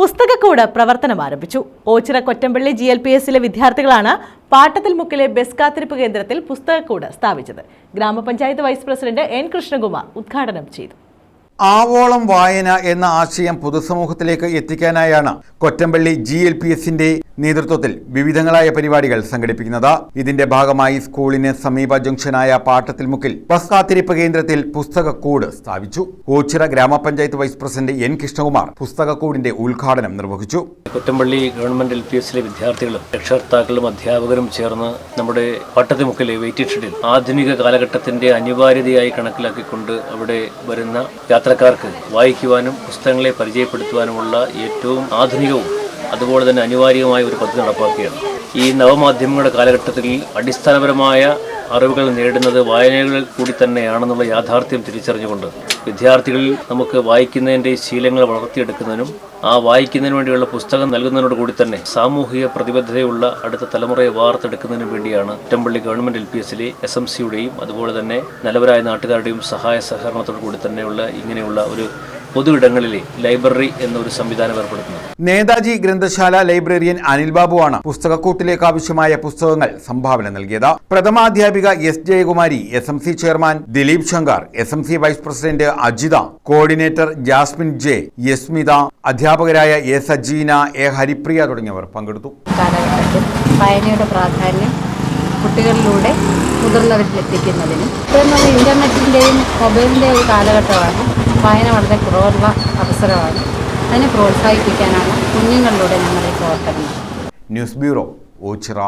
പുസ്തകക്കൂട് പ്രവർത്തനം ആരംഭിച്ചു. Ochira Kottampally G L P എസിലെ വിദ്യാർത്ഥികളാണ് പാട്ടത്തിൽ മുക്കിലെ ബസ് കാത്തിരിപ്പ് കേന്ദ്രത്തിൽ പുസ്തകക്കൂട് സ്ഥാപിച്ചത്. ഗ്രാമപഞ്ചായത്ത് വൈസ് പ്രസിഡന്റ് എൻ കൃഷ്ണകുമാർ ഉദ്ഘാടനം ചെയ്തു. ആവോളം വായന എന്ന ആശയം പൊതുസമൂഹത്തിലേക്ക് എത്തിക്കാനായാണ് കൊറ്റമ്പള്ളി ജി എൽ പി എസിന്റെ നേതൃത്വത്തിൽ വിവിധങ്ങളായ പരിപാടികൾ സംഘടിപ്പിക്കുന്നത്. ഇതിന്റെ ഭാഗമായി സ്കൂളിന് സമീപ ജംഗ്ഷനായ പാട്ടത്തിൽ മുക്കിൽ ബസ് കാത്തിരിപ്പ് കേന്ദ്രത്തിൽ പുസ്തകക്കൂട് സ്ഥാപിച്ചു. കോച്ചിറ ഗ്രാമപഞ്ചായത്ത് വൈസ് പ്രസിഡന്റ് എൻ കൃഷ്ണകുമാർ പുസ്തകക്കൂടിന്റെ ഉദ്ഘാടനം നിർവഹിച്ചു. കുറ്റമ്പള്ളി ഗവൺമെന്റ് എൽ പി വിദ്യാർത്ഥികളും രക്ഷകർത്താക്കളും അധ്യാപകരും ചേർന്ന് നമ്മുടെ പട്ടത്തിമുക്കിലെ വെയിറ്റിംഗ് ഷെഡിൽ ആധുനിക കാലഘട്ടത്തിന്റെ അനിവാര്യതയായി കണക്കിലാക്കിക്കൊണ്ട് അവിടെ വരുന്ന യാത്രക്കാർക്ക് വായിക്കുവാനും പുസ്തകങ്ങളെ പരിചയപ്പെടുത്തുവാനുമുള്ള ഏറ്റവും ആധുനികവും അതുപോലെ തന്നെ അനിവാര്യമായ ഒരു പദ്ധതി നടപ്പാക്കുകയാണ്. ഈ നവമാധ്യമങ്ങളുടെ കാലഘട്ടത്തിൽ അടിസ്ഥാനപരമായ അറിവുകൾ നേടുന്നത് വായനകളിൽ കൂടി തന്നെയാണെന്നുള്ള യാഥാർത്ഥ്യം തിരിച്ചറിഞ്ഞുകൊണ്ട് വിദ്യാർത്ഥികളിൽ നമുക്ക് വായിക്കുന്നതിന്റെ ശീലങ്ങൾ വളർത്തിയെടുക്കുന്നതിനും ആ വായിക്കുന്നതിന് വേണ്ടിയുള്ള പുസ്തകം നൽകുന്നതിനോട് കൂടി തന്നെ സാമൂഹിക പ്രതിബദ്ധതയുള്ള അടുത്ത തലമുറയെ വാർത്തെടുക്കുന്നതിനു വേണ്ടിയാണ് ഒറ്റമ്പള്ളി ഗവൺമെന്റ് എൽ പി എസിലെ എസ് എം സിയുടെയും അതുപോലെ തന്നെ നിലവരായ നാട്ടുകാരുടെയും സഹായ സഹകരണത്തോടു കൂടി തന്നെയുള്ള ഇങ്ങനെയുള്ള ഒരു പൊതു ഇടങ്ങളിലെ ലൈബ്രറി എന്നൊരു സംവിധാനം ഏർപ്പെടുത്തുന്നത്. നേതാജി ഗ്രന്ഥശാല ലൈബ്രറിയൻ അനിൽ ബാബുവാണ് പുസ്തകക്കൂട്ടിലേക്ക് ആവശ്യമായ പുസ്തകങ്ങൾ സംഭാവന നൽകിയത്. പ്രഥമാധ്യാപിക S Jayakumari S M C chairman Dileep Shankar S M C vice president Ajitha coordinator Jasmine J Yasmitha അധ്യാപകരായ എ സജീന എ ഹരിപ്രിയ തുടങ്ങിയവർ പങ്കെടുത്തു. വായനയുടെ പ്രാധാന്യം കുട്ടികളിലൂടെ മുതിർന്നവരിൽ എത്തിക്കുന്നതിനും ഇപ്പം നമ്മൾ ഇന്റർനെറ്റിന്റെയും മൊബൈലിന്റെയും കാലഘട്ടമാണ് വായന വളരെ കുറവുള്ള അവസരമാണ്. അതിനെ പ്രോത്സാഹിപ്പിക്കാനാണ് കുഞ്ഞുങ്ങളിലൂടെ ഞങ്ങൾ ഈ പ്രവർത്തനം. News bureau Ochira.